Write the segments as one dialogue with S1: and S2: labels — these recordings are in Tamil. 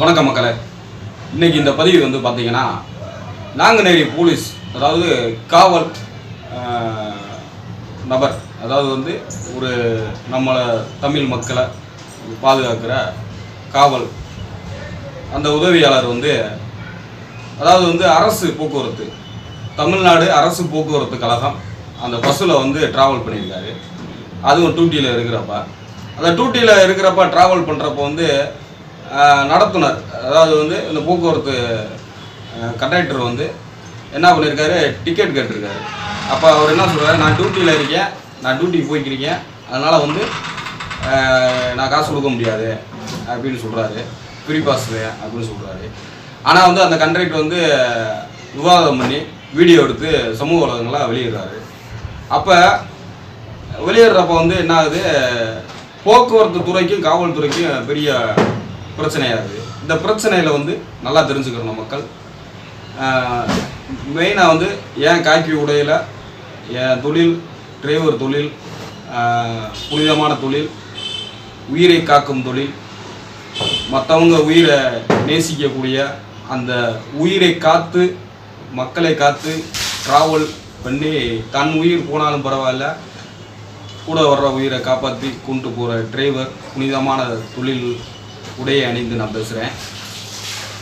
S1: வணக்கம் மக்களே. இன்னைக்கு இந்த பதிவு வந்து பார்த்தீங்கன்னா நாங்குநேரி போலீஸ் அதாவது காவல் நபர் அதாவது வந்து ஒரு நம்மளை தமிழ் மக்களை பாதுகாக்கிற காவல். அந்த உதவியாளர் வந்து அதாவது வந்து அரசு போக்குவரத்து தமிழ்நாடு அரசு போக்குவரத்து கழகம் அந்த பஸ்ஸில் வந்து ட்ராவல் பண்ணியிருக்காரு. அதுவும் டூட்டியில் இருக்கிறப்ப. அந்த டூட்டியில் இருக்கிறப்ப ட்ராவல் பண்ணுறப்ப வந்து நடத்துனர். அதாவது வந்து இந்த போக்குவரத்து கண்டக்டர் வந்து என்ன பண்ணியிருக்காரு டிக்கெட் கேட்டிருக்காரு. அப்போ அவர் என்ன சொல்கிறார் நான் டியூட்டியில் இருக்கேன். நான் டியூட்டிக்கு போய்க்கிருக்கேன். அதனால் வந்து நான் காசு கொடுக்க முடியாது அப்படின்னு சொல்கிறாரு ஃப்ரீ பாஸ் அப்படின்னு சொல்கிறாரு ஆனால் வந்து அந்த கண்டக்டர் வந்து விவாதம் பண்ணி வீடியோ எடுத்து சமூக ஊடகங்களாக வெளியிடுறாரு. அப்போ வெளியிடுறப்ப வந்து என்ன ஆகுது? போக்குவரத்து துறைக்கும் காவல்துறைக்கும் பெரிய பிரச்சனையாகுது. இந்த பிரச்சனையில் வந்து நல்லா தெரிஞ்சுக்கிறணும் மக்கள். மெயினாக வந்து ஏன் காக்கி உடையில்? என் தொழில்? டிரைவர் தொழில். புனிதமான தொழில். உயிரை காக்கும் தொழில். மற்றவங்க உயிரை நேசிக்கக்கூடிய அந்த உயிரை காத்து மக்களை காத்து ட்ராவல் பண்ணி தன் உயிர் போனாலும் பரவாயில்ல. கூட வர்ற உயிரை காப்பாற்றி கொண்டு போகிற டிரைவர் புனிதமான தொழில் உடையை அணிந்து நான் பேசுகிறேன்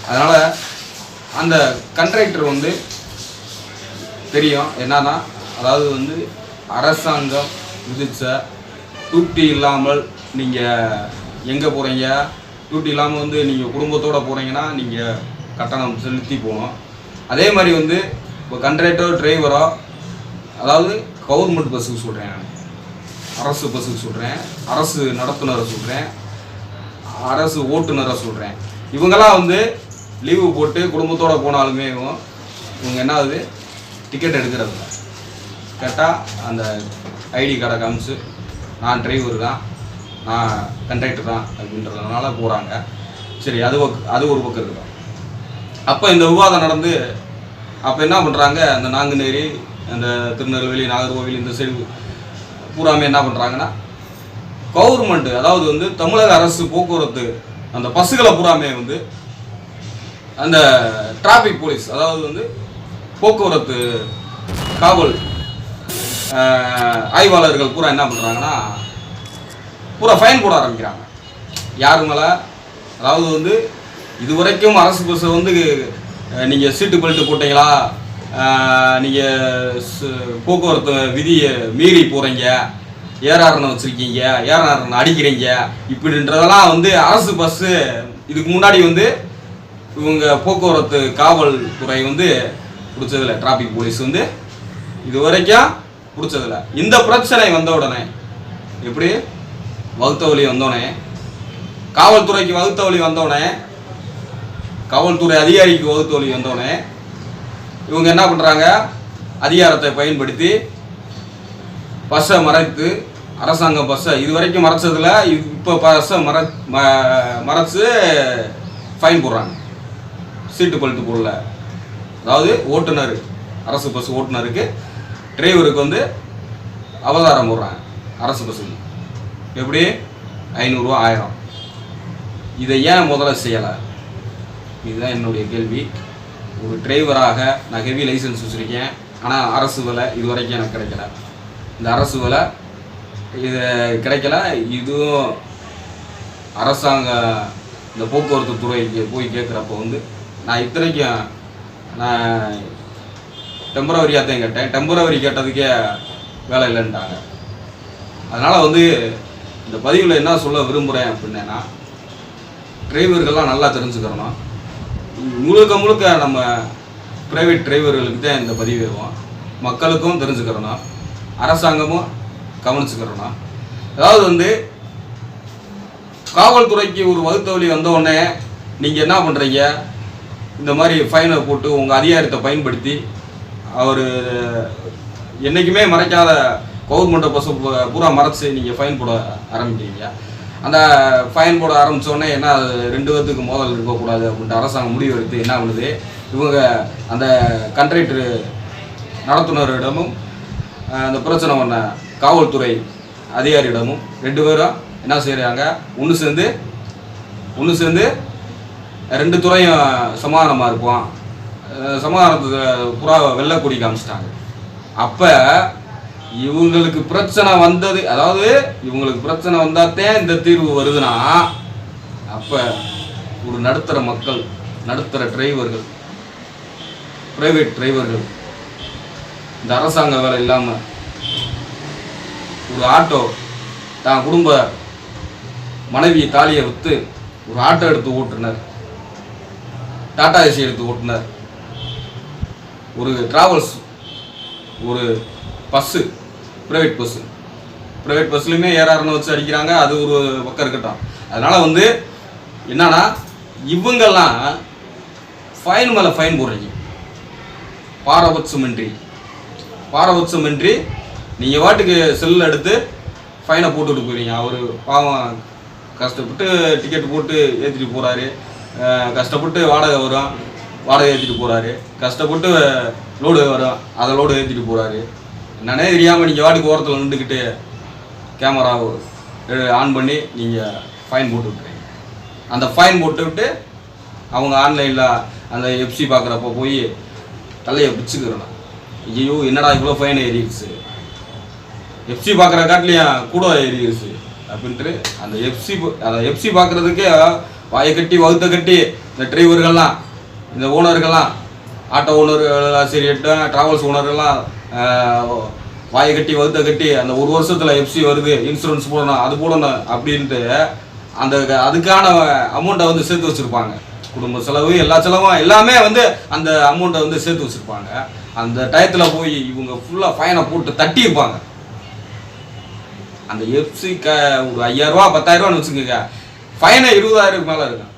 S1: அதனால் அந்த கண்ட்ராக்டர் வந்து தெரியும் என்னன்னா அதாவது வந்து அரசாங்கம் விதித்த டியூட்டி இல்லாமல் நீங்கள் எங்கே போகிறீங்க டியூட்டி இல்லாமல் வந்து நீங்கள் குடும்பத்தோடு போகிறீங்கன்னா நீங்கள் கட்டணம் செலுத்தி போகணும். அதே மாதிரி வந்து இப்போ கண்ட்ராக்டரோ டிரைவரோ அதாவது கவர்மெண்ட் பஸ்ஸுக்கு சொல்கிறேன் நான். அரசு பஸ்ஸுக்கு சொல்கிறேன் அரசு நடத்துனரை சொல்கிறேன் அரசு ஓட்டுநரை சொல்கிறேன் இவங்கெல்லாம் வந்து லீவு போட்டு குடும்பத்தோடு போனாலுமே இவங்க என்ன ஆகுது? டிக்கெட் எடுக்கிறதில்ல கேட்டால் அந்த ஐடி கார்டை காமிச்சு நான் டிரைவர் தான் நான் கண்டக்டர் தான் அப்படின்றதுனால போகிறாங்க சரி அது அது ஒரு பக்கம் இருக்கட்டும் அப்போ இந்த விவாதம் நடந்து அப்போ என்ன பண்ணுறாங்க அந்த நாங்குநேரி அந்த திருநெல்வேலி நாகர்கோவில் இந்த சைடு பூராமே என்ன பண்ணுறாங்கன்னா கவர்மெண்ட் அதாவது வந்து தமிழக அரசு போக்குவரத்து அந்த பஸ்ஸுகளை பூராமே வந்து அந்த டிராஃபிக் போலீஸ் அதாவது வந்து போக்குவரத்து காவல் ஆய்வாளர்கள் பூரா என்ன பண்ணுறாங்கன்னா பூரா ஃபைன் போட ஆரம்பிக்கிறாங்க. யாரு மேலே? அதாவது வந்து இதுவரைக்கும் அரசு பஸ்ஸை வந்து நீங்கள் சீட்டு பெல்ட்டு போட்டீங்களா? நீங்கள் போக்குவரத்து விதியை மீறி போகிறீங்க ஏஆர்என் வச்சுருக்கீங்க ஏஆர்என் அடிக்கிறீங்க. இப்படின்றதெல்லாம் வந்து அரசு பஸ்ஸு இதுக்கு முன்னாடி வந்து இவங்க போக்குவரத்து காவல்துறை வந்து பிடிச்சதில்ல. டிராஃபிக் போலீஸ் வந்து இது வரைக்கும் பிடிச்சதில்ல. இந்த பிரச்சனை வந்த உடனே எப்படி? வகுத்த வழி வந்தோடனே காவல்துறைக்கு வகுத்த வழி வந்தோடனே காவல்துறை அதிகாரிக்கு வகுத்த வழி வந்தோடனே இவங்க என்ன பண்ணுறாங்க அதிகாரத்தை பயன்படுத்தி பஸ்ஸை மறைத்து அரசாங்கம் பஸ்ஸை இது வரைக்கும் மறைச்சதில் இப்போ பஸ்ஸை மற ம- மறைச்சு ஃபைன் போடுறாங்க. சீட்டு பழுத்து போடல. அதாவது ஓட்டுநர் அரசு பஸ் ஓட்டுநருக்கு டிரைவருக்கு வந்து அவதாரம் போடுறாங்க. அரசு பஸ்ஸுக்கு எப்படி? ஐநூறுரூவா ஆயிரம். இதை ஏன் முதல்ல செய்யலை? இதுதான் என்னுடைய கேள்வி. ஒரு டிரைவராக நான் ஹெவி லைசன்ஸ் வச்சுருக்கேன். ஆனால் அரசு விலை இது வரைக்கும் எனக்கு கிடைக்கல. இந்த அரசு வேலை இது கிடைக்கல. இதுவும் அரசாங்க இந்த போக்குவரத்து துறைக்கு போய் கேட்குறப்ப வந்து நான் இத்தனைக்கும் நான் டெம்பரவரியாக தான் கேட்டேன். டெம்பரவரி கேட்டதுக்கே வேலை இல்லைன்ட்டாங்க. அதனால் வந்து இந்த பதிவில் என்ன சொல்ல விரும்புகிறேன் அப்படின்னா டிரைவர்கள்லாம் நல்லா தெரிஞ்சுக்கிறணும் முழுக்க முழுக்க நம்ம ப்ரைவேட் டிரைவர்களுக்கு தான் இந்த பதிவு வரும். மக்களுக்கும் தெரிஞ்சுக்கிறணும் அரசாங்கமும் கவனிச்சுக்கிறோம்னா. அதாவது வந்து காவல்துறைக்கு ஒரு வகுத்த வழி வந்த உடனே நீங்கள் என்ன பண்ணுறீங்க இந்த மாதிரி ஃபைனை போட்டு உங்கள் அதிகாரத்தை பயன்படுத்தி அவர் என்றைக்குமே மறைக்காத கவர்மெண்ட்டை பஸ் பூரா மறைச்சு நீங்கள் ஃபைன் போட ஆரம்பிக்கிறீங்க. அந்த ஃபைன் போட ஆரம்பிச்ச உடனே என்ன அது ரெண்டு பேர்த்துக்கு மோதல் இருக்கக்கூடாது அப்படின்ட்டு அரசாங்கம் முடிவு எடுத்து என்ன பண்ணுது? இவங்க அந்த கண்ட்ராக்டர் நடத்துனரிடமும் அந்த பிரச்சனை பண்ண காவல்துறை அதிகாரியிடமும் ரெண்டு பேரும் என்ன செய்கிறாங்க ஒன்று சேர்ந்து ஒன்று சேர்ந்து ரெண்டு துறையும் சமாதானமாக இருப்போம். சமாதானத்தை புறா வெள்ளை கொடி காமிச்சிட்டாங்க. அப்போ இவங்களுக்கு பிரச்சனை வந்தது அதாவது இவங்களுக்கு பிரச்சனை வந்தாத்தே இந்த தீர்வு வருதுன்னா அப்போ ஒரு நடுத்தர மக்கள் நடுத்தர டிரைவர்கள் பிரைவேட் டிரைவர்கள் இந்த அரசாங்க வேலை இல்லாமல் ஒரு ஆட்டோ தான் குடும்ப மனைவி தாலியை விற்று ஒரு ஆட்டோ எடுத்து ஓட்டுனர். டாடா ஏசி எடுத்து ஓட்டுனர். ஒரு டிராவல்ஸ் ஒரு பஸ்ஸு ப்ரைவேட் பஸ்ஸு ப்ரைவேட் பஸ்லையுமே ஏறாருன்னு வச்சு அடிக்கிறாங்க. அது ஒரு பக்கம் இருக்கட்டும். அதனால் வந்து என்னன்னா இவங்கெல்லாம் ஃபைன் மேலே ஃபைன் போடுறீங்க. பாரபட்சமின்றி. பாரபட்சமின்றி நீங்கள் வாட்டுக்கு செல் எடுத்து ஃபைனை போட்டுவிட்டு போயிடுங்க அவர் பாவம் கஷ்டப்பட்டு டிக்கெட் போட்டு ஏற்றிட்டு போகிறாரு கஷ்டப்பட்டு வாடகை வரும். வாடகை ஏற்றிட்டு போகிறாரு கஷ்டப்பட்டு லோடு வரும். அதை லோடு ஏற்றிட்டு போகிறாரு என்னன்னே தெரியாமல் நீங்கள் வாட்டுக்கு ஓரத்தில் நின்றுக்கிட்டு கேமரா ஆன் பண்ணி நீங்கள் ஃபைன் போட்டு விட்டுறீங்க அந்த ஃபைன் போட்டு விட்டு அவங்க ஆன்லைனில் அந்த எஃப்சி பார்க்குறப்ப போய் தலையை பிடிச்சிக்கிறணும் ஐயோ என்னடா இவ்வளோ ஃபைன் ஏறிடுச்சு எஃப்சி பார்க்குற காட்டிலையும் கூட ஏறிடுச்சு அப்படின்ட்டு அந்த எஃப்சி அந்த எஃப்சி பார்க்குறதுக்கே வாயை கட்டி வகுத்த கட்டி இந்த டிரைவர்கள்லாம் இந்த ஓனர்கள்லாம் ஆட்டோ ஓனர்கள் சரி ட்ராவல்ஸ் ஓனர்கள்லாம் வாயை கட்டி வகுத்த கட்டி அந்த ஒரு வருஷத்தில் எஃப்சி வருது இன்சூரன்ஸ் போடணும் அது போடணும் அப்படின்ட்டு அந்த அதுக்கான அமௌண்ட்டை வந்து சேர்த்து வச்சுருப்பாங்க. குடும்ப செலவு எல்லா செலவும் எல்லாமே வந்து அந்த அமௌண்ட்டை வந்து சேர்த்து வச்சுருப்பாங்க. அந்த டயத்தில் போய் இவங்க ஃபுல்லாக ஃபைனை போட்டு தட்டியிருப்பாங்க அந்த எஃப்சி க ஒரு ஐயாயிரரூவா பத்தாயிரரூவான்னு வச்சுக்கோங்க. ஃபைனை இருபதாயிரம் மேலே இருக்கும்.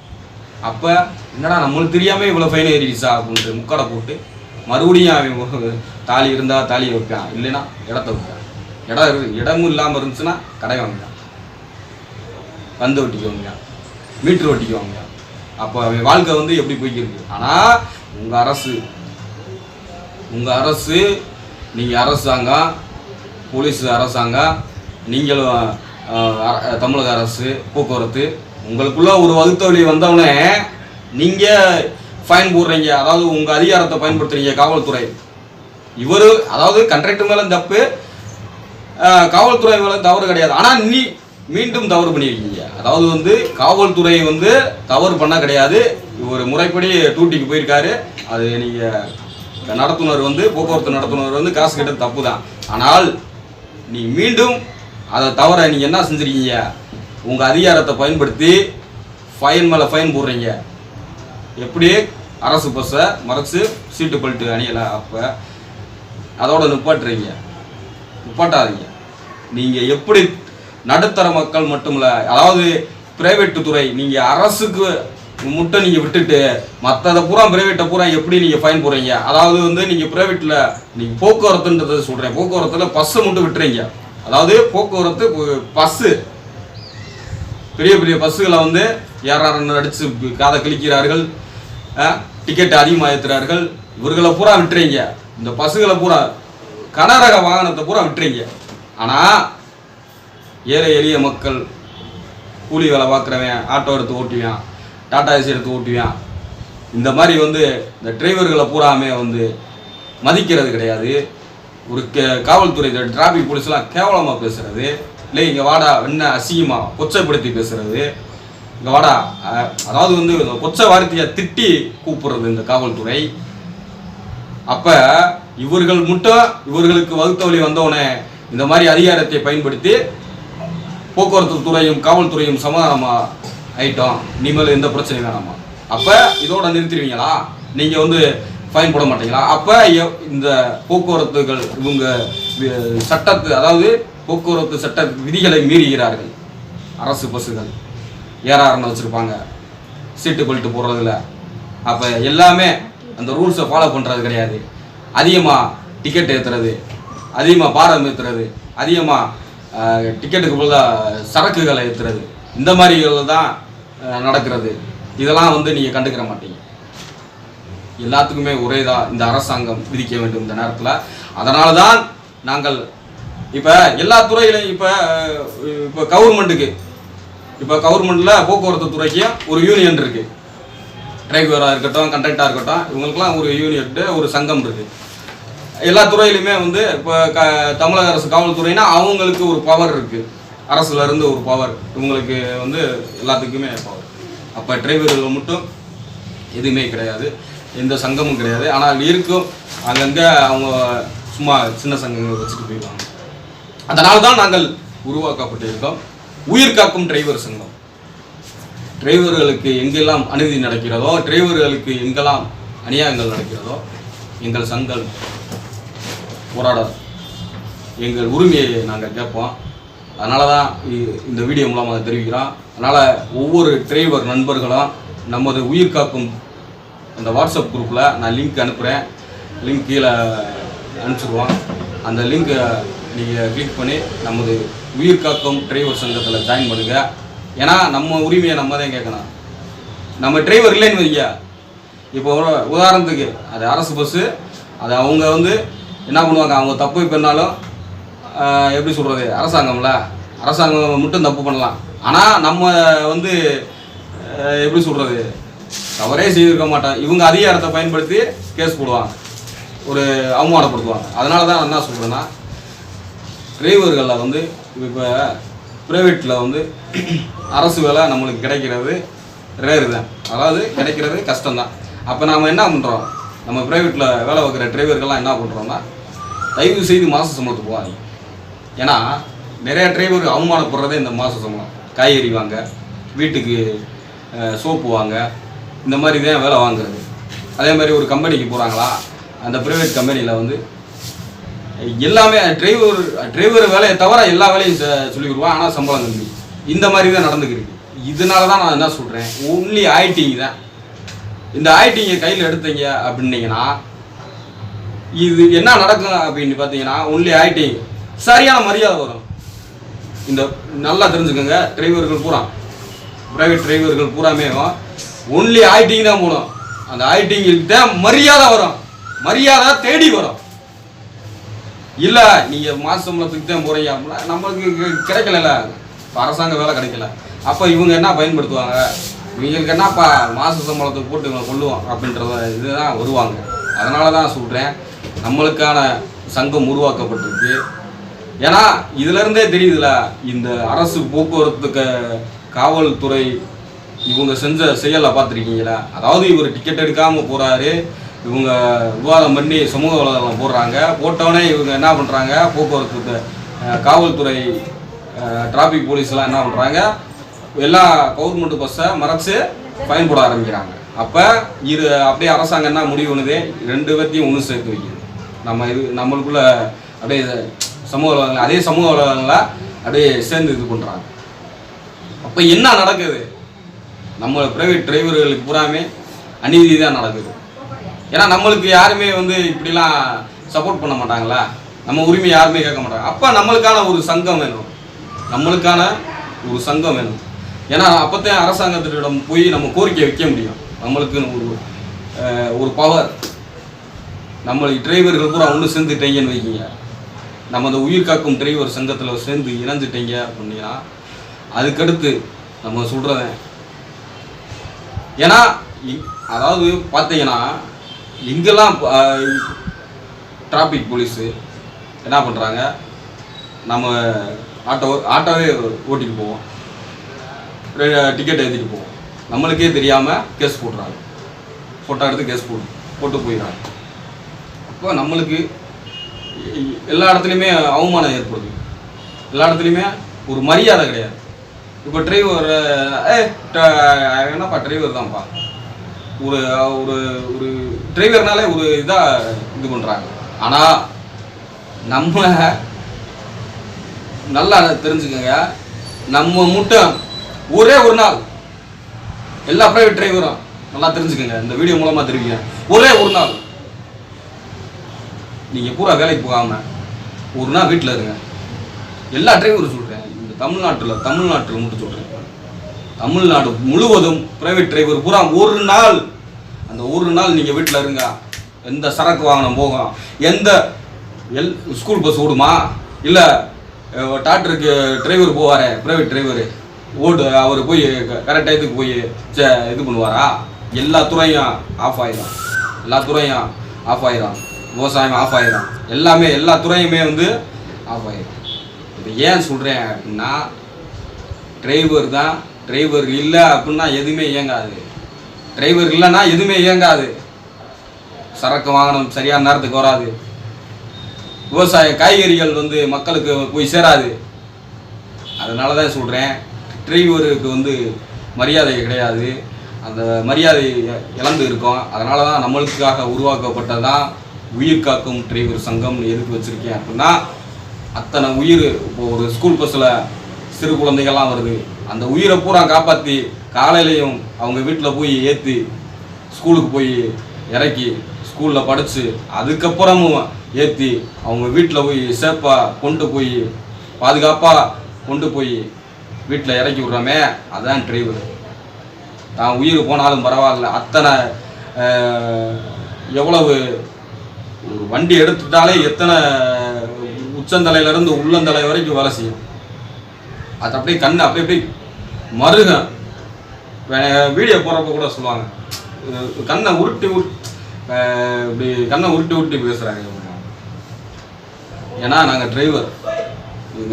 S1: அப்போ என்னடா நம்மளுக்கு தெரியாமல் இவ்வளோ ஃபைன் ஏறிடுச்சா அப்படின்ட்டு முக்கடை போட்டு மறுபடியும் அவன் தாலி இருந்தால் தாலியை வைப்பான். இல்லைன்னா இடத்த வைப்பான். இடம் இருக்கு இடமும் இல்லாமல் இருந்துச்சுன்னா கடை வாங்குவான் வந்து ஒட்டிக்குவாங்க மீட்ரு ஒட்டிக்குவாங்க அப்போ அவன் வாழ்க்கை வந்து எப்படி போய்க்கிருக்கு? ஆனால் உங்கள் அரசு உங்கள் அரசு நீங்கள் அரசாங்கம் போலீஸ் அரசாங்கம் நீங்களும் தமிழக அரசு போக்குவரத்து உங்களுக்குள்ள ஒரு வகுத்தவழி வந்தவொடனே நீங்கள் ஃபைன் போடுறீங்க. அதாவது உங்கள் அதிகாரத்தை பயன்படுத்துகிறீங்க காவல்துறை. இவர் அதாவது கண்ட்ராக்டர் மேலே தப்பு காவல்துறை மேலே தவறு கிடையாது. ஆனால் நீ மீண்டும் தவறு பண்ணியிருக்கீங்க அதாவது வந்து காவல்துறை வந்து தவறு பண்ண கிடையாது. இவர் முறைப்படி டூட்டிக்கு போயிருக்காரு. அது நீங்கள் நடத்துனர் வந்து போக்குவரத்து நடத்துனர் வந்து காசு கிட்ட தப்பு தான் ஆனால் நீ மீண்டும் அதை தவிர நீங்கள் என்ன செஞ்சிருக்கீங்க? உங்கள் அதிகாரத்தை பயன்படுத்தி ஃபைன் மேலே ஃபைன் போடுறீங்க. எப்படி அரசு பஸ்ஸை மறைச்சு சீட்டு பெல்ட்டு அணியலை அப்போ? அதோட நிப்பாட்டுறீங்க. நிப்பாட்டாதீங்க. நீங்கள் எப்படி நடுத்தர மக்கள் மட்டும் இல்லை அதாவது பிரைவேட் துறை நீங்கள் அரசுக்கு முட்டை நீங்கள் விட்டுட்டு மற்றதை பூரா பிரைவேட்டை பூரா எப்படி நீங்கள் ஃபைன் போடுறீங்க? அதாவது வந்து நீங்கள் பிரைவேட்டில் நீங்கள் போக்குவரத்துன்றதை சொல்கிறேன் போக்குவரத்தில் பஸ்ஸை மட்டும் விட்டுறீங்க. அதாவது போக்குவரத்து பஸ்ஸு. பெரிய பெரிய பஸ்ஸுகளை வந்து ஏறாரன்னு அடித்து காதை கிழிக்கிறார்கள். டிக்கெட் அதிகமாக ஏற்றுறார்கள் இவர்களை பூரா விட்டுறீங்க. இந்த பஸ்ஸுகளை பூரா கனரக வாகனத்தை பூரா விட்டுறீங்க. ஆனால் ஏழை எளிய மக்கள் கூலி வேலை பார்க்குறவன் ஆட்டோ எடுத்து ஓட்டுவான் டாடா ஏசி எடுத்து ஓட்டுவேன். இந்த மாதிரி வந்து இந்த டிரைவர்களை பூராமே வந்து மதிக்கிறது கிடையாது. ஒரு கே காவல்துறை டிராஃபிக் போலீஸ்லாம் கேவலமாக பேசுகிறது இல்லை இங்கே வாடா என்ன அசிங்கமாக கொச்சைப்படுத்தி பேசுகிறது இங்கே வாடா அதாவது வந்து இந்த கொச்சை வார்த்தையை திட்டி கூப்பிடுறது இந்த காவல்துறை. அப்போ இவர்கள் மட்டும் இவர்களுக்கு வகுத்த வழி வந்தவுடனே இந்த மாதிரி அதிகாரத்தை பயன்படுத்தி போக்குவரத்து துறையும் காவல்துறையும் சமாதானமாக ஐட்டம் இனிமேல் எந்த பிரச்சனையும் வேணாமா அப்போ இதோட நிறுத்திடுவீங்களா? நீங்கள் வந்து ஃபைன் போட மாட்டீங்களா? அப்போ இந்த போக்குவரத்துகள் இவங்க சட்டத்து அதாவது போக்குவரத்து சட்ட விதிகளை மீறுகிறார்கள். அரசு பஸ்ஸுகள் ஏஆர்ஆர்னு வச்சுருப்பாங்க. சீட்டு பெல்ட்டு போடுறதில்ல அப்போ எல்லாமே அந்த ரூல்ஸை ஃபாலோ பண்ணுறது கிடையாது. அதிகமாக டிக்கெட் ஏற்றுறது அதிகமாக பாரம் ஏற்றுறது அதிகமாக டிக்கெட்டுக்கு பதிலாக சரக்குகளை ஏற்றுறது இந்த மாதிரி தான் நடக்கிறது. இதெல்லாம் வந்து நீங்கள் கண்டுக்கிற மாட்டீங்க. எல்லாத்துக்குமே ஒரே தான் இந்த அரசாங்கம் விதிக்க வேண்டும் இந்த நேரத்தில். அதனால தான் நாங்கள் இப்போ எல்லா துறையிலையும் இப்போ இப்போ கவர்மெண்ட்டுக்கு இப்போ கவர்மெண்ட்டில் போக்குவரத்து துறைக்கும் ஒரு யூனியன் இருக்குது டிரைவராக இருக்கட்டும் கண்டக்டாக இருக்கட்டும் இவங்களுக்குலாம் ஒரு யூனிட் ஒரு சங்கம் இருக்குது எல்லா துறையிலுமே வந்து இப்போ க தமிழக அரசு காவல்துறைனா அவங்களுக்கு ஒரு பவர் இருக்குது அரசுல இருந்து ஒரு பவர் இவங்களுக்கு வந்து எல்லாத்துக்குமே பவர் அப்போ டிரைவர்கள் மட்டும் எதுவுமே கிடையாது. எந்த சங்கமும் கிடையாது. ஆனால் இருக்கும். அங்கங்கே அவங்க சும்மா சின்ன சங்கங்கள் வச்சுட்டு போயிடுவாங்க. அதனால தான் நாங்கள் உருவாக்கப்பட்டிருக்கோம். உயிர் காக்கும் டிரைவர் சங்கம். டிரைவர்களுக்கு எங்கெல்லாம் அநீதி நடக்கிறதோ டிரைவர்களுக்கு எங்கெல்லாம் அநியாயங்கள் நடக்கிறதோ எங்கள் சங்கம் போராட எங்கள் உரிமையை நாங்கள் கேட்போம். அதனால தான் இந்த வீடியோ மூலமாக தெரிவிக்கிறோம். அதனால் ஒவ்வொரு டிரைவர் நண்பர்களும் நமது உயிர் காக்கும் அந்த வாட்ஸ்அப் குரூப்பில் நான் லிங்க் அனுப்புகிறேன் லிங்க் கீழே அனுப்பிச்சிடுவோம் அந்த லிங்க்கை நீங்கள் கிளிக் பண்ணி நமது உயிர் காக்கும் டிரைவர் சங்கத்தில் ஜாயின் பண்ணுங்கள் ஏன்னா நம்ம உரிமையை நம்ம தான் கேட்கணும். நம்ம டிரைவர் இல்லைன்னு வைங்க. இப்போ உதாரணத்துக்கு அது அரசு பஸ்ஸு அது அவங்க வந்து என்ன பண்ணுவாங்க? அவங்க தப்பு பண்ணாலும் எப்படி சொல்கிறது அரசாங்கம்ல. அரசாங்கம் மட்டும் தப்பு பண்ணலாம். ஆனால் நம்ம வந்து எப்படி சொல்கிறது தவறே செய்திருக்க மாட்டோம். இவங்க அதிகாரத்தை பயன்படுத்தி கேஸ் போடுவாங்க. ஒரு அவமானப்படுத்துவாங்க. அதனால தான் என்ன சொல்கிறேன்னா டிரைவர்களில் வந்து இப்போ ப்ரைவேட்டில் வந்து அரசு வேலை நம்மளுக்கு கிடைக்கிறது ரேரு தான். அதாவது கிடைக்கிறது கஷ்டம்தான். அப்போ நாம் என்ன பண்ணுறோம் நம்ம ப்ரைவேட்டில் வேலை வைக்கிற டிரைவர்கள்லாம் என்ன பண்ணுறோம்னா தயவு செய்து மாத சம்பளத்துக்கு போகாதீங்க. ஏன்னா நிறைய டிரைவர் அவமானப்படுறதே இந்த மாத சம்பளம். காய்கறி வாங்க வீட்டுக்கு சோப்பு வாங்க இந்த மாதிரி தான் வேலை வாங்குறது. அதே மாதிரி ஒரு கம்பெனிக்கு போகிறாங்களா அந்த ப்ரைவேட் கம்பெனியில் வந்து எல்லாமே டிரைவர் டிரைவர் வேலையை தவிர எல்லா வேலையும் செ- கொடுவான் ஆனால் சம்பளம் கம்மி. இந்த மாதிரி தான் நடந்துக்கிருக்கு இதனால தான் நான் என்ன சொல்கிறேன் ஒன்லி ஆயிட்டிங்க தான். இந்த ஆயிட்டிங்க கையில் எடுத்தீங்க அப்படின்னீங்கன்னா இது என்ன நடக்கும் அப்படின்னு பார்த்தீங்கன்னா ஒன்லி ஐடிங் சரியான மரியாதை வரும். இந்த நல்லா தெரிஞ்சுக்கோங்க டிரைவர்கள் பூரா. பிரைவேட் டிரைவர்கள் பூராமே ஒன்லி ஐடிங் தான் போகணும் அந்த ஐடிங்களுக்கு தான் மரியாதை வரும். மரியாதை தேடி வரும். இல்லை நீங்கள் மாத சம்பளத்துக்கு தான் போகிறீங்க அப்படின்னா நம்மளுக்கு கிடைக்கல கிடைக்கலல்ல. இப்போ அரசாங்க வேலை கிடைக்கல. அப்போ இவங்க என்ன பயன்படுத்துவாங்க? இவங்களுக்கு என்னப்பா மாத சம்பளத்துக்கு போட்டு இவங்க கொள்ளுவோம் அப்படின்றத இதுதான் வருவாங்க. அதனால தான் சொல்கிறேன் நம்மளுக்கான சங்கம் உருவாக்கப்பட்டிருக்கு. ஏன்னா இதுலேருந்தே தெரியுதுல இந்த அரசு போக்குவரத்துக்கு காவல்துறை இவங்க செஞ்ச செயலை பார்த்துருக்கீங்களா? அதாவது இவர் டிக்கெட் எடுக்காமல் போகிறாரு இவங்க விவாதம் பண்ணி சமூக வலைதளம் போடுறாங்க போட்டவொடனே இவங்க என்ன பண்ணுறாங்க போக்குவரத்து காவல்துறை டிராஃபிக் போலீஸ்லாம் என்ன பண்ணுறாங்க எல்லா கவர்மெண்ட் பஸ்ஸை மறைச்சு ஃபைன் போட ஆரம்பிக்கிறாங்க. அப்போ இரு அப்படியே அரசாங்கம் என்ன முடிவு பண்ணுது? ரெண்டு பேர்த்தையும் ஒன்று சேர்த்து வைக்கிது. நம்ம இது நம்மளுக்குள்ள அப்படியே சமூக வலைதளங்கள் அதே சமூக வலைதளங்களில் அப்படியே சேர்ந்து இது பண்ணுறாங்க அப்போ என்ன நடக்குது? நம்ம பிரைவேட் டிரைவர்களுக்கு பூராமே அநீதி தான் நடக்குது. ஏன்னா நம்மளுக்கு யாருமே வந்து இப்படிலாம் சப்போர்ட் பண்ண மாட்டாங்களா? நம்ம உரிமை யாருமே கேட்க மாட்டாங்க. அப்போ நம்மளுக்கான ஒரு சங்கம் வேணும். நம்மளுக்கான ஒரு சங்கம் வேணும். ஏன்னா அப்போத்தான் அரசாங்கத்திடம் போய் நம்ம கோரிக்கை வைக்க முடியும். நம்மளுக்குன்னு ஒரு ஒரு பவர் நம்மளுக்கு டிரைவர்கள் பூரா ஒன்று சேர்ந்துட்டீங்கன்னு வைக்கிங்க. நம்ம அந்த உயிர் காக்கும் டிரைவர் சங்கத்தில் சேர்ந்து இணைஞ்சிட்டீங்க அப்படின்னா அதுக்கடுத்து நம்ம சொல்கிறத ஏன்னா இ- அதாவது பார்த்தீங்கன்னா இங்கெல்லாம் டிராஃபிக் போலீஸு என்ன பண்ணுறாங்க நம்ம ஆட்டோ ஆட்டோவே ஓட்டிட்டு போவோம். டிக்கெட் எழுதிட்டு போவோம். நம்மளுக்கே தெரியாமல் கேஸ் போடுறாங்க. ஃபோட்டோ எடுத்து கேஸ் போட்டு போட்டு போயிடுறாங்க. அப்போ நம்மளுக்கு எல்லா இடத்துலையுமே அவமானம் ஏற்படுது. எல்லா இடத்துலையுமே ஒரு மரியாதை கிடையாது. இப்போ டிரைவர் ஏ என்னப்பா டிரைவர் தான்ப்பா. ஒரு ஒரு ஒரு டிரைவர்னாலே ஒரு இதாக இது பண்ணுறாங்க ஆனால் நம்ம நல்லா தெரிஞ்சுக்கோங்க. நம்ம மட்டும் ஒரே ஒரு நாள் எல்லா ப்ரைவேட் டிரைவரும் நல்லா தெரிஞ்சுக்கோங்க. இந்த வீடியோ மூலமாக தெரிவிக்கிறேன். ஒரே ஒரு நாள். நீங்கள் பூரா வேலைக்கு போகாமல் ஒரு நாள் வீட்டில் இருங்க. எல்லா டிரைவரும் சொல்கிறேன் இந்த தமிழ்நாட்டில் தமிழ்நாட்டில் மட்டும் சொல்கிறேன் தமிழ்நாடு முழுவதும் பிரைவேட் டிரைவர் பூரா ஒரு நாள் அந்த ஒரு நாள் நீங்கள் வீட்டில் இருங்க. எந்த சரக்கு வாகனம் போகும் எந்த எல் ஸ்கூல் பஸ் ஓடுமா? இல்லை டாக்டருக்கு டிரைவர் போவாரே பிரைவேட் டிரைவர் ஓடு அவர் போய் கரெக்ட் டயத்துக்கு போய் சே- இது பண்ணுவாரா? எல்லா துறையும் ஆஃப் ஆயிடும் எல்லா துறையும் ஆஃப் ஆயிடும் விவசாயம் ஆஃப் ஆயிடும் எல்லாமே எல்லா துறையுமே வந்து ஆஃப் ஆயிடும் இப்போ ஏன் சொல்கிறேன் அப்படின்னா டிரைவர் தான் டிரைவர் இல்லை அப்படின்னா எதுவுமே இயங்காது. டிரைவர் இல்லைன்னா எதுவுமே இயங்காது. சரக்கு வாகனம் சரியான நேரத்துக்கு வராது. விவசாய காய்கறிகள் வந்து மக்களுக்கு போய் சேராது. அதனால தான் சொல்கிறேன் டிரைவருக்கு வந்து மரியாதை கிடையாது. அந்த மரியாதை இழந்து இருக்கோம். அதனால தான் நம்மளுக்காக உருவாக்கப்பட்டது தான் உயிர் காக்கும் டிரைவர் சங்கம்னு எதுக்கு வச்சுருக்கேன் அப்படின்னா அத்தனை உயிர் இப்போ ஒரு ஸ்கூல் பஸ்ஸில் சிறு குழந்தைகள்லாம் வருது. அந்த உயிரை பூரா காப்பாற்றி காலையிலையும் அவங்க வீட்டில் போய் ஏற்றி ஸ்கூலுக்கு போய் இறக்கி ஸ்கூலில் படித்து அதுக்கப்புறமும் ஏற்றி அவங்க வீட்டில் போய் சேஃபாக கொண்டு போய் பாதுகாப்பாக கொண்டு போய் வீட்டில் இறக்கி விட்றோமே அதான் டிரைவர் தான் உயிர் போனாலும் பரவாயில்ல. அத்தனை எவ்வளவு வண்டி எடுத்துட்டாலே எத்தனை உச்சந்தலையிலேருந்து உள்ளந்தலை வரைக்கும் வேலை செய்யும். அது அப்படியே கண் அப்படியே அப்படியே மருகம் வீடியோ போகிறப்ப கூட சொல்லுவாங்க. கண்ணை உருட்டி உருட்டி இப்படி கண்ணை உருட்டி உருட்டி பேசுகிறாங்க ஏன்னா நாங்கள் டிரைவர்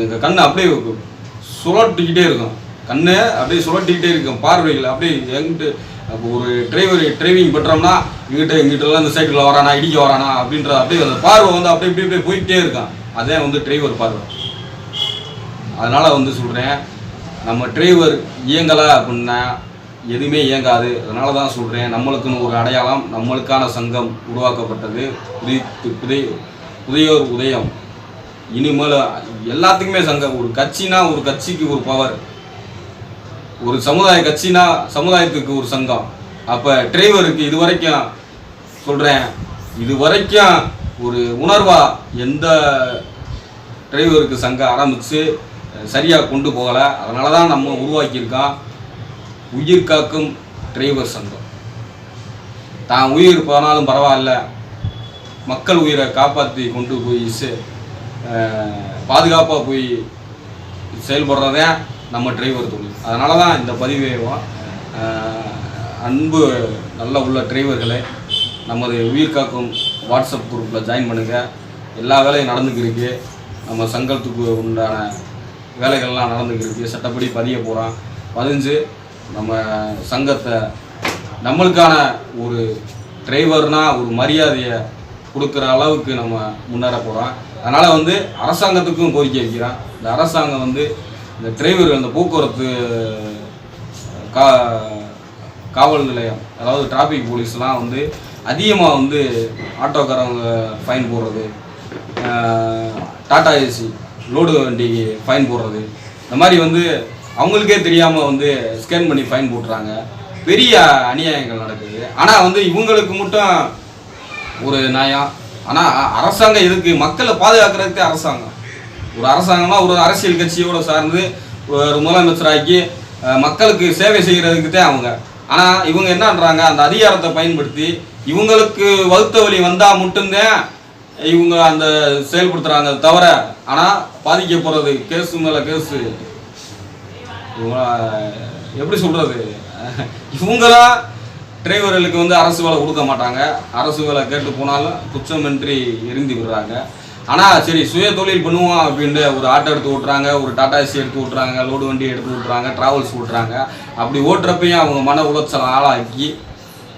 S1: எங்கள் கண் அப்படியே சுழட்டிக்கிட்டே இருக்கும். கண்ணு அப்படியே சுழட்டிக்கிட்டே இருக்கும். பார்வைகள் அப்படியே எங்கிட்டு அப்போ ஒரு டிரைவர் டிரைவிங் பண்ணுறோம்னா இங்கிட்ட இங்கிட்டலாம் இந்த சைக்கிளில் வரானா இடிக்க வரானா அப்படின்ற அப்படியே அந்த பார்வை வந்து அப்படியே இப்படி இப்படி போயிட்டே இருக்கான். அதே வந்து டிரைவர் பார்வை. அதனால் வந்து சொல்கிறேன் நம்ம டிரைவர் இயங்கலை அப்படின்னா எதுவுமே இயங்காது. அதனால தான் சொல்கிறேன் நம்மளுக்குன்னு ஒரு அடையாளம் நம்மளுக்கான சங்கம் உருவாக்கப்பட்டது புதிய உதய உதயோர் உதயம். இனிமேல் எல்லாத்துக்குமே சங்கம். ஒரு கட்சினா ஒரு கட்சிக்கு ஒரு பவர் ஒரு சமுதாய கட்சினா சமுதாயத்துக்கு ஒரு சங்கம். அப்போ டிரைவருக்கு இது வரைக்கும் சொல்கிறேன் இது வரைக்கும் ஒரு உணர்வாக எந்த டிரைவருக்கு சங்கம் ஆரம்பித்து சரியாக கொண்டு போகலை. அதனால தான் நம்ம உருவாக்கியிருக்கோம். உயிர் காக்கும் டிரைவர் சங்கம். தான் உயிர் போனாலும் பரவாயில்ல. மக்கள் உயிரை காப்பாற்றி கொண்டு போய் பாதுகாப்பாக போய் செயல்படுறதே நம்ம டிரைவர் தொழில். அதனால தான் இந்த பதிவேவும் அன்பு நல்ல உள்ள டிரைவர்களை நமது உயிர் காக்கும் வாட்ஸ்அப் குரூப்பில் ஜாயின் பண்ணுங்கள் எல்லா வேலையும் நடந்துக்கிருக்கு நம்ம சங்கத்துக்கு உண்டான வேலைகள்லாம் நடந்துக்கிருக்கு சட்டப்படி பதிய போகிறோம் பதிஞ்சு நம்ம சங்கத்தை நம்மளுக்கான ஒரு டிரைவர்னால் ஒரு மரியாதையை கொடுக்குற அளவுக்கு நம்ம முன்னேற போகிறோம் அதனால் வந்து அரசாங்கத்துக்கும் கோரிக்கை வைக்கிறோம் இந்த அரசாங்கம் வந்து இந்த டிரைவர் அந்த போக்குவரத்து கா காவல் நிலையம் அதாவது டிராஃபிக் போலீஸ்லாம் வந்து அதிகமாக வந்து ஆட்டோக்காரங்க ஃபைன் போடுறது டாடா ஏசி லோடு வண்டிக்கு ஃபைன் போடுறது. இந்த மாதிரி வந்து அவங்களுக்கே தெரியாமல் வந்து ஸ்கேன் பண்ணி ஃபைன் போட்டுறாங்க. பெரிய அநியாயங்கள் நடக்குது. ஆனால் வந்து இவங்களுக்கு மட்டும் ஒரு நியாயம். ஆனால் அரசாங்கம் இருக்குது மக்களை பாதுகாக்கிறதுக்கு அரசாங்கம். ஒரு அரசாங்கம்னா ஒரு அரசியல் கட்சியோட சார்ந்து ஒரு முதலமைச்சராக்கி மக்களுக்கு சேவை செய்கிறதுக்கு தான் அவங்க. ஆனால் இவங்க என்னன்றாங்க அந்த அதிகாரத்தை பயன்படுத்தி இவங்களுக்கு வகுத்த வழி வந்தால் மட்டும்தான் இவங்க அந்த செயல்படுத்துகிறாங்க தவிர ஆனால் பாதிக்க போகிறது கேஸு மேலே கேஸு எப்படி சொல்கிறது இவங்களாம் டிரைவர்களுக்கு வந்து அரசு வேலை கொடுக்க மாட்டாங்க. அரசு வேலை கேட்டு போனாலும் குற்றமின்றி எரிந்து விடுறாங்க. ஆனால் சரி சுய தொழில் பண்ணுவோம் அப்படின்ட்டு ஒரு ஆட்டோ எடுத்து ஓட்டுறாங்க ஒரு டாடா ஏசி எடுத்து ஓட்டுறாங்க லோடு வண்டி எடுத்து ஓட்டுறாங்க ட்ராவல்ஸ் ஓட்டுறாங்க அப்படி ஓட்டுறப்பையும் அவங்க மன உளைச்சல் ஆளாக்கி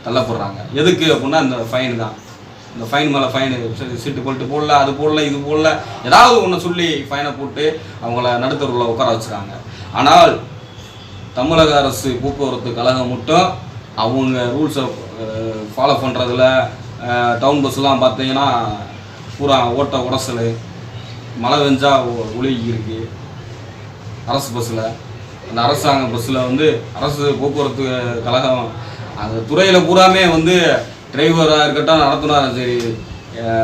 S1: தள்ளப்படுறாங்க. எதுக்கு அப்படின்னா இந்த ஃபைன் தான். இந்த ஃபைன் மேலே ஃபைனு சீட்டு போட்டு போடல அது போடல இது போடல ஏதாவது ஒன்று சொல்லி ஃபைனை போட்டு அவங்கள நடுத்தருவில் உட்கார வச்சுருக்காங்க ஆனால் தமிழக அரசு போக்குவரத்து கழகம் மட்டும் அவங்க ரூல்ஸை ஃபாலோ பண்ணுறதுல டவுன் பஸ்லாம் பார்த்தீங்கன்னா பூரா ஓட்ட உடசல் மழை வெஞ்சா ஒ- இருக்கு. அரசு பஸ்ஸில் அந்த அரசாங்க பஸ்ஸில் வந்து அரசு போக்குவரத்து கழகம் அந்த துறையில் பூராமே வந்து டிரைவராக இருக்கட்டும் நடத்துனாரும் சரி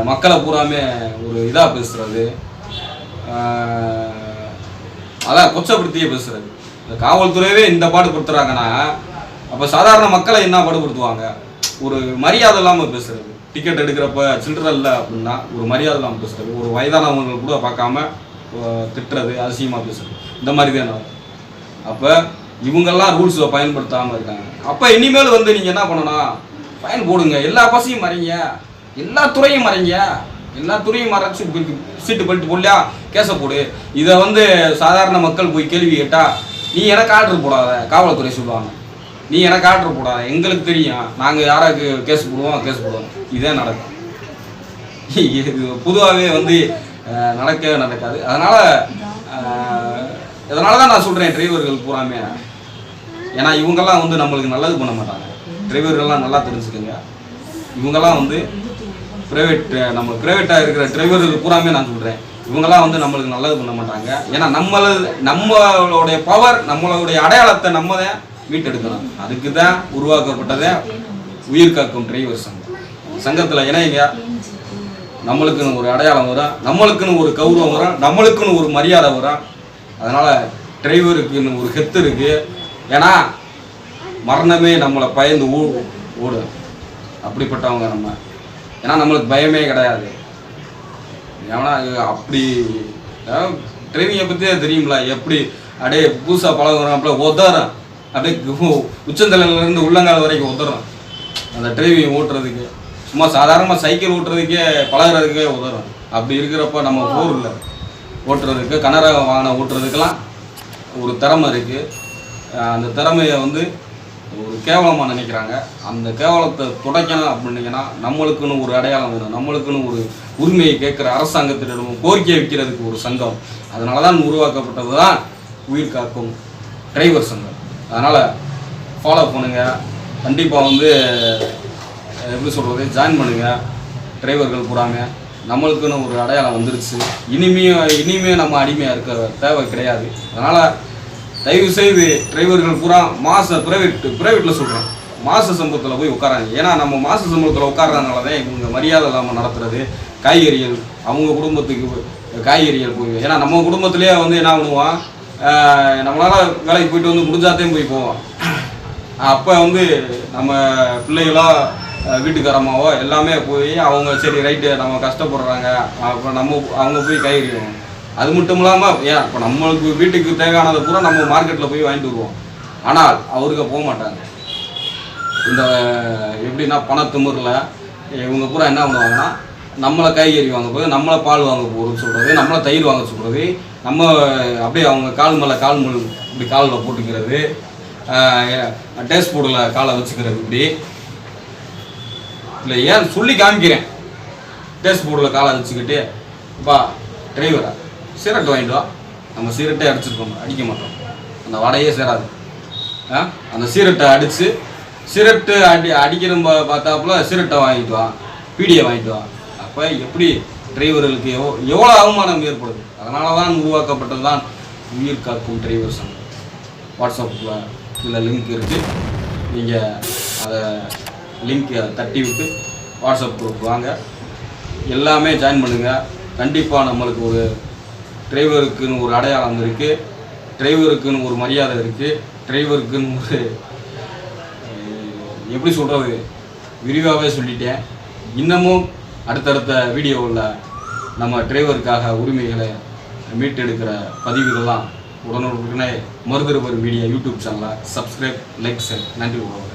S1: மக்களை பூராமே ஒரு இதாக பேசுகிறது அதான் கொச்சப்படுத்தியே பேசுகிறது இந்த காவல்துறையவே இந்த பாடுபடுத்துறாங்கன்னா அப்போ சாதாரண மக்களை என்ன பாடுபடுத்துவாங்க? ஒரு மரியாதை இல்லாமல் பேசுகிறது டிக்கெட் எடுக்கிறப்ப சில்லற இல்லை அப்படின்னா ஒரு மரியாதை இல்லாமல் பேசுறது ஒரு வயதானவங்க கூட பார்க்காம திட்டுறது அதிசயமாக பேசுறது. இந்த மாதிரி தான் நடக்கும். அப்போ இவங்கெல்லாம் ரூல்ஸை பயன்படுத்தாமல் இருக்காங்க. அப்போ இனிமேல் வந்து நீங்கள் என்ன பண்ணணும் ஃபைன் போடுங்க. எல்லா பசையும் மறைங்க. எல்லா துறையும் மறைங்க. எல்லா துறையும் மறைச்சு சீட்டு பெல்ட் போடலையா? கேஸை போடு. இதை வந்து சாதாரண மக்கள் போய் கேள்வி கேட்டால் நீ எனக்கு ஆர்டர் போடாத. காவல்துறை சொல்லுவாங்க. நீ எனக்கு ஆர்டர் போடாத எங்களுக்கு தெரியும். நாங்கள் யாராக்கு கேஸ் போடுவோம் கேஸ் போடுவோம். இதே நடக்கும். இது பொதுவாகவே வந்து நடக்கவே நடக்காது. அதனால் இதனால தான் நான் சொல்கிறேன் டிரைவர்கள் பூராமே. ஏன்னா இவங்கெல்லாம் வந்து நம்மளுக்கு நல்லது பண்ண மாட்டாங்க. டிரைவர்கள்லாம் நல்லா தெரிஞ்சுக்கோங்க. இவங்கெல்லாம் வந்து ப்ரைவேட் நம்ம ப்ரைவேட்டாக இருக்கிற டிரைவர்கள் பூராமே நான் சொல்கிறேன் இவங்கெல்லாம் வந்து நம்மளுக்கு நல்லது பண்ண மாட்டாங்க. ஏன்னா நம்மளது நம்மளுடைய பவர் நம்மளுடைய அடையாளத்தை நம்ம தான் மீட்டெடுக்கலாம். அதுக்கு தான் உருவாக்கப்பட்டதே உயிர் காக்கும் டிரைவர் சங்கம். சங்கத்தில் இணைங்க. நம்மளுக்குன்னு ஒரு அடையாளம் வரும். நம்மளுக்குன்னு ஒரு கௌரவம் வரும். நம்மளுக்குன்னு ஒரு மரியாதை வரும். அதனால் டிரைவருக்குன்னு ஒரு ஹெத்து இருக்குது ஏன்னா மரணமே நம்மளை பயந்து ஊ ஓடும். அப்படிப்பட்டவங்க நம்ம. ஏன்னா நம்மளுக்கு பயமே கிடையாது. ஏன்னா அப்படி டிரைவிங்கை பற்றியே தெரியுங்களா எப்படி அப்படியே புதுசாக பழகுறோம் அப்படியே உதறோம் அப்படியே உச்சந்தலையிலேருந்து உள்ளங்கால் வரைக்கும் உதறோம். அந்த டிரைவிங் ஓட்டுறதுக்கு சும்மா சாதாரணமாக சைக்கிள் ஓட்டுறதுக்கே பழகுறதுக்கே உதறும். அப்படி இருக்கிறப்ப நம்ம ஊரில் ஓட்டுறதுக்கு கனரக வாகனம் ஓட்டுறதுக்கெல்லாம் ஒரு திறமை இருக்குது அந்த திறமையை வந்து ஒரு கேவலமாக நினைக்கிறாங்க. அந்த கேவலத்தை துடைக்கணும் அப்படின்னீங்கன்னா நம்மளுக்குன்னு ஒரு அடையாளம் வேணும். நம்மளுக்குன்னு ஒரு உரிமையை கேட்குற அரசாங்கத்திடம் கோரிக்கை வைக்கிறதுக்கு ஒரு சங்கம். அதனால தான் உருவாக்கப்பட்டது தான் உயிர் காக்கும் டிரைவர் சங்கம். அதனால் ஃபாலோ பண்ணுங்கள் கண்டிப்பாக வந்து எப்படி சொல்கிறது ஜாயின் பண்ணுங்கள் டிரைவர்கள் போகிறாங்க நம்மளுக்குன்னு ஒரு அடையாளம் வந்துருச்சு. இனிமையும் இனிமே நம்ம அடிமையாக இருக்க தேவை கிடையாது. அதனால் தயவு செய்து டிரைவர்கள் பூரா மாச பிரைவேட் பிரைவேட்டில் சொல்கிறேன் மாச சம்பளத்தில் போய் உட்காராங்க ஏன்னா நம்ம மாச சம்பளத்தில் உட்கார்றதுனால தான் இவங்க மரியாதை இல்லாமல் நடத்துறது. காய்கறிகள் அவங்க குடும்பத்துக்கு காய்கறிகள் போய் ஏன்னா நம்ம குடும்பத்திலே வந்து என்ன பண்ணுவான் நம்மளால் வேலைக்கு போயிட்டு வந்து முடிஞ்சாத்தையும் போய் போவோம். அப்போ வந்து நம்ம பிள்ளைகளோ வீட்டுக்காரமாவோ வீட்டுக்காரம்மாவோ எல்லாமே போய் அவங்க சரி ரைட்டு நம்ம கஷ்டப்படுறாங்க. அப்போ நம்ம அவங்க போய் காய்கறி அது மட்டும் இல்லாமல் ஏன் இப்போ நம்மளுக்கு வீட்டுக்கு தேவையானதை பூரா நம்ம மார்க்கெட்டில் போய் வாங்கிட்டு வருவோம். ஆனால் அவருக்கு போக மாட்டாங்க. இந்த எப்படின்னா பணத்துமுறில் இவங்க பூரா என்ன பண்ணுவாங்கன்னா நம்மளை காய்கறி வாங்க போகுது நம்மளை பால் வாங்க போகிறோம்னு சொல்கிறது நம்மளை தயிர் வாங்க சொல்கிறது நம்ம அப்படியே அவங்க கால் மேலே கால் முழு இப்படி காலில் போட்டுக்கிறது டேஸ்ட் போர்டில் காலை வச்சுக்கிறது இப்படி. இல்லை ஏன் சொல்லி காமிக்கிறேன்? டேஸ்ட் போர்டில் காலை வச்சுக்கிட்டு பா டிரைவரா? சிரட் வாங்கிட்டு வா. நம்ம சீரட்டே அடிச்சிருக்கோம் அடிக்க மாட்டோம். அந்த வடையே சேராது. ஆ அந்த சீரட்டை அடித்து சிரட்டு அடி அடிக்கிற பார்த்தாப்புல சிரட்டை வாங்கிட்டு வா பீடியை வாங்கிட்டு வா. அப்போ எப்படி டிரைவர்களுக்கு எவ்வளோ எவ்வளோ அவமானம் ஏற்படுது? அதனால தான் உருவாக்கப்பட்டது தான் உயிர் காக்கும் டிரைவர் சங்கம். வாட்ஸ்அப்பில் இதில் லிங்க் இருக்குது நீங்கள் அதை லிங்க்கை தட்டி விட்டு வாட்ஸ்அப் குரூப் வாங்க. எல்லாமே ஜாயின் பண்ணுங்கள் கண்டிப்பாக நம்மளுக்கு ஒரு டிரைவருக்குன்னு ஒரு அடையாளம் இருக்குது டிரைவருக்குன்னு ஒரு மரியாதை இருக்குது டிரைவருக்குன்னு ஒரு எப்படி சொல்கிறது விரிவாகவே சொல்லிட்டேன். இன்னமும் அடுத்தடுத்த வீடியோவில் நம்ம டிரைவருக்காக உரிமைகளை மீட்டெடுக்கிற பதிவுகள்லாம் உடனுக்குடனே மருதருவர் மீடியா யூடியூப் சேனலை சப்ஸ்கிரைப் லைக் நன்றி உறவுகளே.